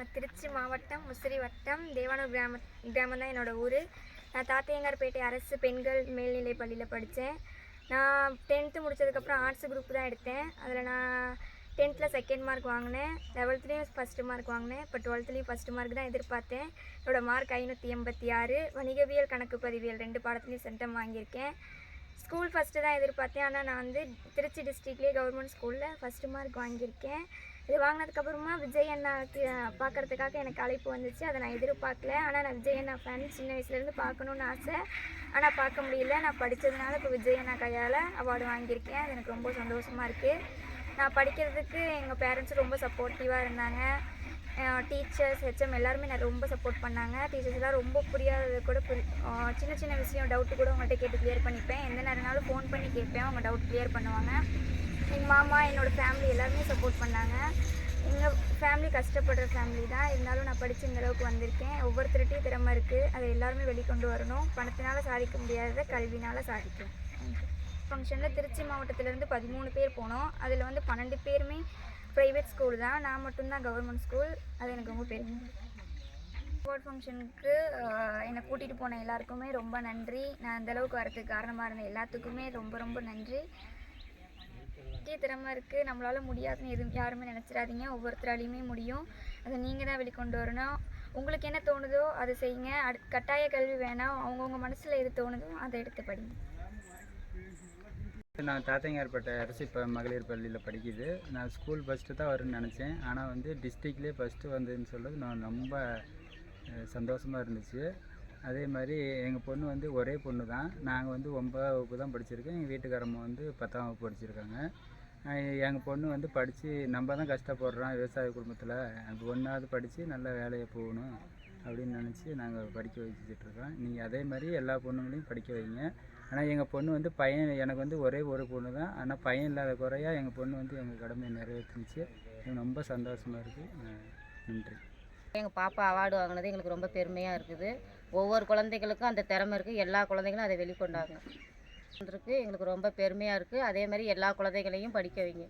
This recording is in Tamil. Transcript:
நான் திருச்சி மாவட்டம் முசிறி வட்டம் தேவானூர் கிராம கிராமம் தான் என்னோடய ஊர். நான் தாத்தையங்கார்பேட்டை அரசு பெண்கள் மேல்நிலை பள்ளியில் படித்தேன் நான் டென்த்து முடிச்சதுக்கப்புறம் ஆர்ட்ஸ் குரூப் தான் எடுத்தேன். அதில் நான் டென்த்தில் செகண்ட் மார்க் வாங்கினேன். லெவல்த்துலேயும் ஃபஸ்ட்டு மார்க் வாங்கினேன். இப்போ டுவெல்த்துலேயும் ஃபஸ்ட்டு மார்க் தான் எதிர்பார்த்தேன். என்னோடய மார்க் ஐநூற்றி எண்பத்தி ஆறு. வணிகவியல் கணக்கு பதிவியல் ரெண்டு பாடத்துலேயும் சென்டம் வாங்கியிருக்கேன். ஸ்கூல் ஃபஸ்ட்டு தான் எதிர்பார்த்தேன். ஆனால் நான் வந்து திருச்சி டிஸ்ட்ரிக்ட்லேயே கவர்மெண்ட் ஸ்கூலில் ஃபஸ்ட்டு மார்க் வாங்கியிருக்கேன். இது வாங்கினதுக்கப்புறமா விஜய் அண்ணா பார்க்கறதுக்காக எனக்கு அழைப்பு வந்துச்சு. அதை நான் எதிர்பார்க்கல. ஆனால் நான் விஜய் அண்ணா ஃபேன் சின்ன வயசுலேருந்து பார்க்கணுன்னு ஆசை. ஆனால் பார்க்க முடியல. நான் படித்ததுனால இப்போ விஜய் அண்ணா கையால் அவார்டு வாங்கியிருக்கேன். அது எனக்கு ரொம்ப சந்தோஷமாக இருக்குது நான் படிக்கிறதுக்கு எங்கள் பேரண்ட்ஸ் ரொம்ப சப்போர்ட்டிவாக இருந்தாங்க. டீச்சர்ஸ் ஹெச்எம் எல்லாருமே நான் ரொம்ப சப்போர்ட் பண்ணாங்க. டீச்சர்ஸ்லாம் ரொம்ப புரியாதது கூட புரி சின்ன சின்ன விஷயம் டவுட்டு கூட உங்கள்கிட்ட கேட்டு கிளியர் பண்ணிப்பேன். எந்த நேரம்னாலும் ஃபோன் பண்ணி கேட்பேன். அவங்க டவுட் கிளியர் பண்ணுவாங்க. அம்மா என்னோடய ஃபேமிலி எல்லாருமே சப்போர்ட் பண்ணாங்க. எங்கள் ஃபேமிலி கஷ்டப்படுற ஃபேமிலி தான். இருந்தாலும் நான் படித்து இந்த அளவுக்கு வந்திருக்கேன். ஒவ்வொருத்தருகிட்டையும் திறமை இருக்குது அதை எல்லாருமே வெளிக்கொண்டு வரணும். பணத்தினால் சாதிக்க முடியாததை கல்வினால் சாதிக்கும் ஃபங்க்ஷனில் திருச்சி மாவட்டத்திலேருந்து பதிமூணு பேர் போனோம். அதில் வந்து பன்னெண்டு பேருமே ப்ரைவேட் ஸ்கூல் தான். நான் மட்டும்தான் கவர்மெண்ட் ஸ்கூல் அது எனக்கு ரொம்ப பெருமை ஸ்போர்ட் ஃபங்க்ஷனுக்கு என்னை கூட்டிகிட்டு போன எல்லாருக்குமே ரொம்ப நன்றி. நான் அந்த அளவுக்கு வரதுக்கு காரணமாக இருந்த எல்லாத்துக்குமே ரொம்ப ரொம்ப நன்றி. முக்கிய திறமை இருக்குது நம்மளால் முடியாதுன்னு எதுவும் யாருமே நினச்சிடாதீங்க. ஒவ்வொருத்தராலையுமே முடியும். அதை நீங்கள் தான் வெளிக்கொண்டு வரணும். உங்களுக்கு என்ன தோணுதோ அதை செய்யுங்க. அடு கட்டாய கல்வி வேணாம். அவங்கவுங்க மனசில் எது தோணுதோ அதை எடுத்து படிங்க. நான் தாத்தையார்பேட்டை அரசு இப்போ மகளிர் பள்ளியில் படிக்குது. நான் ஸ்கூல் ஃபஸ்ட்டு தான் வரும்னு நினச்சேன். ஆனால் வந்து டிஸ்ட்ரிக்ட்லேயே ஃபஸ்ட்டு வந்ததுன்னு சொல்கிறது நான் ரொம்ப சந்தோஷமாக இருந்துச்சு. அதே மாதிரி எங்கள் பொண்ணு வந்து ஒரே பொண்ணு தான் நாங்கள் வந்து ஒன்பதாம் வகுப்பு தான் படிச்சிருக்கேன் எங்கள் வீட்டுக்காரம்மா வந்து பத்தாம் வகுப்பு படிச்சிருக்காங்க. எங்கள் பொண்ணு வந்து படித்து நம்ம தான் கஷ்டப்படுறோம் விவசாய குடும்பத்தில். ஒன்றாவது படித்து நல்ல வேலையை போகணும் அப்படின்னு நினச்சி நாங்கள் படிக்க வச்சுட்ருக்கோம் நீங்கள் அதே மாதிரி எல்லா பொண்ணுங்களையும் படிக்க வைங்க. ஆனால் எங்கள் பொண்ணு வந்து பையன் எனக்கு வந்து ஒரே ஒரு பொண்ணு தான் ஆனால் பையன் இல்லாத குறையாக எங்கள் பொண்ணு வந்து எங்கள் கடமையை நிறைவேற்றுச்சு. எனக்கு ரொம்ப சந்தோஷமாக இருக்குது நன்றி. எங்கள் பாப்பா அவார்டு வாங்கினது எங்களுக்கு ரொம்ப பெருமையாக இருக்குது. ஒவ்வொரு குழந்தைகளுக்கும் அந்த திறமை இருக்குது எல்லா குழந்தைகளும் அதை வெளிக்கொண்டாங்க. இருக்கு எங்களுக்கு ரொம்ப பெருமையாக இருக்குது அதே மாதிரி எல்லா குழந்தைகளையும் படிக்க வைங்க.